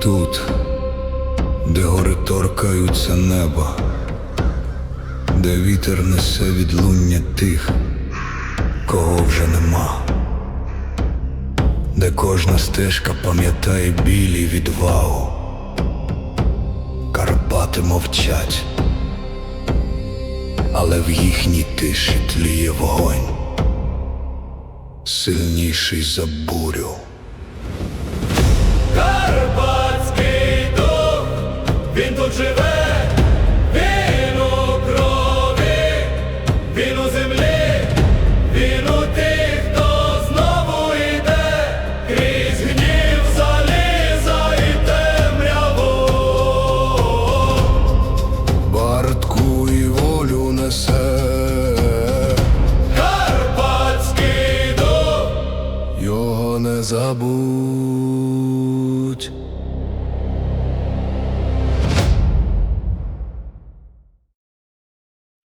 Тут, де гори торкаються неба, де вітер несе відлуння тих, кого вже нема, де кожна стежка пам'ятає біль і відвагу, Карпати мовчать, але в їхній тиші тліє вогонь, сильніший за бурю. Тут живе, він у крові, він у землі, він у тих, хто знову йде, крізь гнів заліза і темряву. Бартку і волю несе, Карпатський дух, його не забудь.